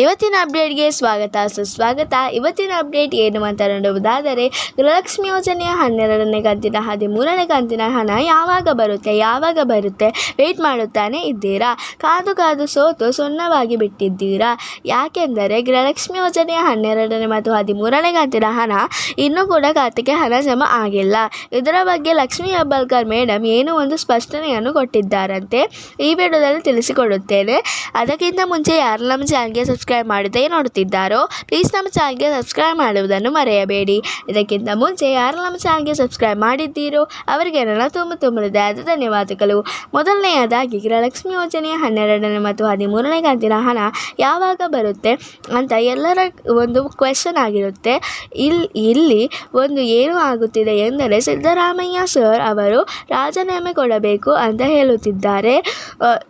ಇವತ್ತಿನ ಅಪ್ಡೇಟ್ಗೆ ಸ್ವಾಗತ. ಸುಸ್ವಾಗತ ಇವತ್ತಿನ ಅಪ್ಡೇಟ್ ಏನು ಅಂತ ನೋಡುವುದಾದರೆ, ಗೃಹಲಕ್ಷ್ಮಿ ಯೋಜನೆಯ ಹನ್ನೆರಡನೇ ಕಂತಿನ, ಹದಿಮೂರನೇ ಕಂತಿನ ಹಣ ಯಾವಾಗ ಬರುತ್ತೆ ಯಾವಾಗ ಬರುತ್ತೆ ವೆಯ್ಟ್ ಮಾಡುತ್ತಾನೆ ಇದ್ದೀರಾ? ಕಾದು ಕಾದು ಸೋತು ಸೊನ್ನವಾಗಿ ಬಿಟ್ಟಿದ್ದೀರಾ? ಯಾಕೆಂದರೆ ಗೃಹಲಕ್ಷ್ಮಿ ಯೋಜನೆಯ ಹನ್ನೆರಡನೇ ಮತ್ತು ಹದಿಮೂರನೇ ಕಂತಿನ ಹಣ ಇನ್ನೂ ಕೂಡ ಖಾತೆಗೆ ಹಣ ಜಮಾ ಆಗಿಲ್ಲ. ಇದರ ಬಗ್ಗೆ ಲಕ್ಷ್ಮಿ ಹೆಬ್ಬಾಳ್ಕರ್ ಮೇಡಮ್ ಏನೋ ಒಂದು ಸ್ಪಷ್ಟನೆಯನ್ನು ಕೊಟ್ಟಿದ್ದಾರಂತೆ. ಈ ವಿಡಿಯೋದಲ್ಲಿ ತಿಳಿಸಿಕೊಡುತ್ತೇನೆ. ಅದಕ್ಕಿಂತ ಮುಂಚೆ ಯಾರು ನಮ್ಮ ಚಾನಲ್ಗೆ ಸಬ್ಸ್ಕ್ರೈಬ್ ಮಾಡದೇ ನೋಡುತ್ತಿದ್ದಾರೋ ಪ್ಲೀಸ್ ನಮ್ಮ ಚಾನಲ್ಗೆ ಸಬ್ಸ್ಕ್ರೈಬ್ ಮಾಡುವುದನ್ನು ಮರೆಯಬೇಡಿ. ಇದಕ್ಕಿಂತ ಮುಂಚೆ ಯಾರು ನಮ್ಮ ಚಾನಲ್ಗೆ ಸಬ್ಸ್ಕ್ರೈಬ್ ಮಾಡಿದ್ದೀರೋ, ಅವರಿಗೆ ನನ್ನ ತುಂಬ ತುಂಬ ಧನ್ಯವಾದಗಳು. ಮೊದಲನೆಯದಾಗಿ ಗೃಹಲಕ್ಷ್ಮಿ ಯೋಜನೆಯ ಹನ್ನೆರಡನೇ ಮತ್ತು ಹದಿಮೂರನೇ ಕಂತಿನ ಹಣ ಯಾವಾಗ ಬರುತ್ತೆ ಅಂತ ಎಲ್ಲರ ಒಂದು ಕ್ವೆಶನ್ ಆಗಿರುತ್ತೆ. ಇಲ್ಲಿ ಇಲ್ಲಿ ಒಂದು ಏನು ಆಗುತ್ತಿದೆ ಎಂದರೆ ಸಿದ್ದರಾಮಯ್ಯ ಸರ್ ಅವರು ರಾಜೀನಾಮೆ ಕೊಡಬೇಕು ಅಂತ ಹೇಳುತ್ತಿದ್ದಾರೆ.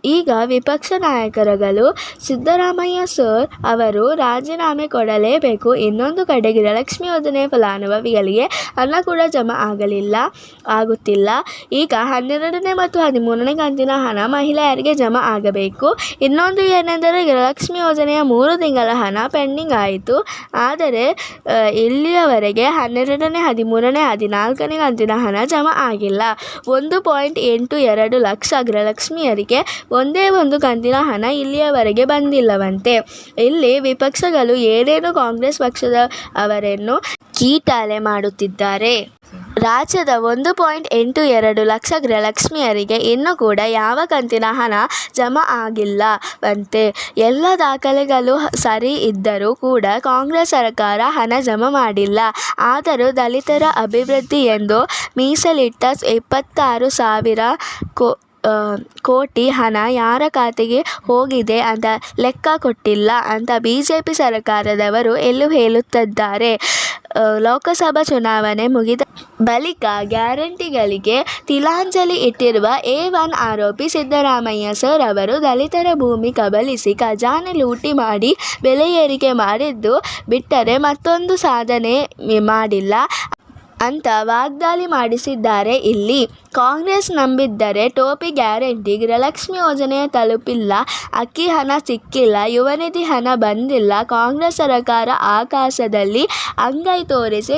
ಈಗ ವಿಪಕ್ಷ ನಾಯಕರುಗಳು ಸಿದ್ದರಾಮಯ್ಯ ಸರ್ ಅವರು ರಾಜೀನಾಮೆ ಕೊಡಲೇಬೇಕು. ಇನ್ನೊಂದು ಕಡೆ ಗೃಹಲಕ್ಷ್ಮಿ ಯೋಜನೆ ಫಲಾನುಭವಿಗಳಿಗೆ ಹಣ ಕೂಡ ಜಮಾ ಆಗಲಿಲ್ಲ, ಆಗುತ್ತಿಲ್ಲ. ಈಗ ಹನ್ನೆರಡನೇ ಮತ್ತು ಹದಿಮೂರನೇ ಕಂತಿನ ಹಣ ಮಹಿಳೆಯರಿಗೆ ಜಮಾ ಆಗಬೇಕು. ಇನ್ನೊಂದು ಏನೆಂದರೆ ಗೃಹಲಕ್ಷ್ಮಿ ಯೋಜನೆಯ ಮೂರು ತಿಂಗಳ ಹಣ ಪೆಂಡಿಂಗ್ ಆಯಿತು. ಆದರೆ ಇಲ್ಲಿಯವರೆಗೆ ಹನ್ನೆರಡನೇ, ಹದಿಮೂರನೇ, ಹದಿನಾಲ್ಕನೇ ಕಂತಿನ ಹಣ ಜಮಾ ಆಗಿಲ್ಲ. ಒಂದು ಪಾಯಿಂಟ್ ಎಂಟು ಎರಡು ಲಕ್ಷ ಗೃಹಲಕ್ಷ್ಮಿಯರಿಗೆ ಒಂದೇ ಒಂದು ಕಂತಿನ ಹಣ ಇಲ್ಲಿಯವರೆಗೆ ಬಂದಿಲ್ಲವಂತೆ. ಇಲ್ಲಿ ವಿಪಕ್ಷಗಳು ಏನೇನು ಕಾಂಗ್ರೆಸ್ ಪಕ್ಷದ ಅವರನ್ನು ಕೀಟಾಲೆ ಮಾಡುತ್ತಿದ್ದಾರೆ. ರಾಜ್ಯದ ಒಂದು ಪಾಯಿಂಟ್ ಎಂಟು ಎರಡು ಲಕ್ಷ ಗೃಹಲಕ್ಷ್ಮಿಯರಿಗೆ ಇನ್ನೂ ಕೂಡ ಯಾವ ಕಂತಿನ ಹಣ ಜಮಾ ಆಗಿಲ್ಲವಂತೆ. ಎಲ್ಲ ದಾಖಲೆಗಳು ಸರಿ ಇದ್ದರೂ ಕೂಡ ಕಾಂಗ್ರೆಸ್ ಸರ್ಕಾರ ಹಣ ಜಮಾ ಮಾಡಿಲ್ಲ. ಆದರೂ ದಲಿತರ ಅಭಿವೃದ್ಧಿ ಎಂದು ಮೀಸಲಿಟ್ಟ ಇಪ್ಪತ್ತಾರು ಸಾವಿರ ಕೋ ಕೋಟಿ ಹಣ ಯಾರ ಖಾತೆಗೆ ಹೋಗಿದೆ ಅಂತ ಲೆಕ್ಕ ಕೊಟ್ಟಿಲ್ಲ ಅಂತ ಬಿ ಜೆ ಪಿ ಸರ್ಕಾರದವರು ಎಲ್ಲೂ ಹೇಳುತ್ತಿದ್ದಾರೆ. ಲೋಕಸಭಾ ಚುನಾವಣೆ ಮುಗಿದ ಬಳಿಕ ಗ್ಯಾರಂಟಿಗಳಿಗೆ ತಿಲಾಂಜಲಿ ಇಟ್ಟಿರುವ ಎ ಒನ್ ಆರೋಪಿ ಸಿದ್ದರಾಮಯ್ಯ ಸರ್ ಅವರು ದಲಿತರ ಭೂಮಿ ಕಬಲಿಸಿ ಖಜಾನೆ ಲೂಟಿ ಮಾಡಿ ಬೆಲೆ ಏರಿಕೆ ಮಾಡಿದ್ದು ಬಿಟ್ಟರೆ ಮತ್ತೊಂದು ಸಾಧನೆ ಮಾಡಿಲ್ಲ. ಅಂತ ವಾಗ್ದಾಳಿ ಮಾಡಿಸಿದ್ದಾರೆ. ಇಲ್ಲಿ ಕಾಂಗ್ರೆಸ್ ನಂಬಿದ್ದರೆ ಟೋಪಿ ಗ್ಯಾರಂಟಿ, ಗೃಹಲಕ್ಷ್ಮಿ ಯೋಜನೆ ತಲುಪಿಲ್ಲ, ಅಕ್ಕಿ ಹಣ ಸಿಕ್ಕಿಲ್ಲ ಯುವನಿಧಿ ಹಣ ಬಂದಿಲ್ಲ, ಕಾಂಗ್ರೆಸ್ ಸರಕಾರ ಆಕಾಶದಲ್ಲಿ ಅಂಗೈ ತೋರಿಸಿ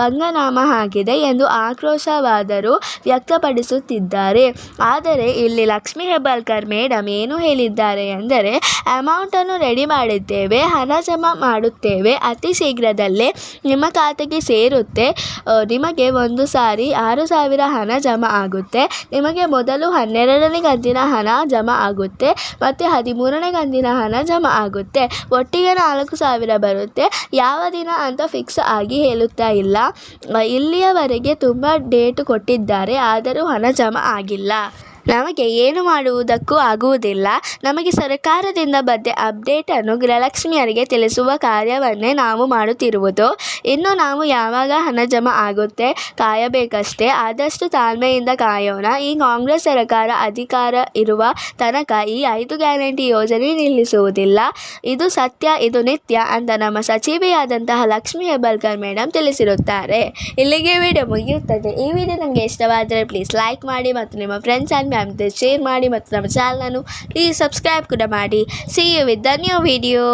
ಪಂಗನಾಮ ಆಗಿದೆ ಎಂದು ಆಕ್ರೋಶವಾದರೂ ವ್ಯಕ್ತಪಡಿಸುತ್ತಿದ್ದಾರೆ. ಆದರೆ ಇಲ್ಲಿ ಲಕ್ಷ್ಮೀ ಹೆಬ್ಬಾಳ್ಕರ್ ಮೇಡಮ್ ಏನು ಹೇಳಿದ್ದಾರೆ ಎಂದರೆ ಅಮೌಂಟನ್ನು ರೆಡಿ ಮಾಡಿದ್ದೇವೆ, ಹಣ ಜಮಾ ಮಾಡುತ್ತೇವೆ, ಅತಿ ಶೀಘ್ರದಲ್ಲೇ ನಿಮ್ಮ ಖಾತೆಗೆ ಸೇರುತ್ತೆ ನಿಮಗೆ ಒಂದು ಸಾರಿ ಆರು ಸಾವಿರ ಹಣ ಜಮಾ ಆಗುತ್ತೆ. ನಿಮಗೆ ಮೊದಲು ಹನ್ನೆರಡನೇ ಕಂತಿನ ಹಣ ಜಮಾ ಆಗುತ್ತೆ ಮತ್ತು ಹದಿಮೂರನೇ ಕಂತಿನ ಹಣ ಜಮಾ ಆಗುತ್ತೆ. ಒಟ್ಟಿಗೆ ನಾಲ್ಕು ಸಾವಿರ ಬರುತ್ತೆ. ಯಾವ ದಿನ ಅಂತ ಫಿಕ್ಸ್ ಆಗಿ ಹೇಳುತ್ತಾ ಇಲ್ಲ. ಇಲ್ಲಿಯವರೆಗೆ ತುಂಬ ಡೇಟ್ ಕೊಟ್ಟಿದ್ದಾರೆ. ಆದರೂ ಹಣ ಜಮಾ ಆಗಿಲ್ಲ. ನಮಗೆ ಏನು ಮಾಡುವುದಕ್ಕೂ ಆಗುವುದಿಲ್ಲ. ನಮಗೆ ಸರ್ಕಾರದಿಂದ ಬಂದ ಅಪ್ಡೇಟನ್ನು ಗೃಹಲಕ್ಷ್ಮಿಯರಿಗೆ ತಿಳಿಸುವ ಕಾರ್ಯವನ್ನೇ ನಾವು ಮಾಡುತ್ತಿರುವುದು. ಇನ್ನು ನಾವು ಯಾವಾಗ ಹಣ ಜಮಾ ಆಗುತ್ತೆ? ಕಾಯಬೇಕಷ್ಟೇ. ಆದಷ್ಟು ತಾಳ್ಮೆಯಿಂದ ಕಾಯೋಣ. ಈ ಕಾಂಗ್ರೆಸ್ ಸರ್ಕಾರ ಅಧಿಕಾರ ಇರುವ ತನಕ ಈ ಐದು ಗ್ಯಾರಂಟಿ ಯೋಜನೆ ನಿಲ್ಲಿಸುವುದಿಲ್ಲ. ಇದು ಸತ್ಯ, ಇದು ನಿತ್ಯ ಅಂತ ನಮ್ಮ ಸಚಿವೆಯಾದಂತಹ ಲಕ್ಷ್ಮಿ ಹೆಬ್ಬಾಳ್ಕರ್ ಮೇಡಮ್ ತಿಳಿಸಿರುತ್ತಾರೆ. ಇಲ್ಲಿಗೆ ವಿಡಿಯೋ ಮುಗಿಯುತ್ತದೆ. ಈ ವಿಡಿಯೋ ನಮಗೆ ಇಷ್ಟವಾದರೆ ಪ್ಲೀಸ್ ಲೈಕ್ ಮಾಡಿ ಮತ್ತು ನಿಮ್ಮ ಫ್ರೆಂಡ್ಸ್ ಆ್ಯಂಡ್ ಫ್ಯಾಮಿಲಿ ಶೇರ್ ಮಾಡಿ ಮತ್ತು ನಮ್ಮ ಚಾನಲನ್ನು ಪ್ಲೀಸ್ ಸಬ್ಸ್ಕ್ರೈಬ್ ಕೂಡ ಮಾಡಿ. See you with the new video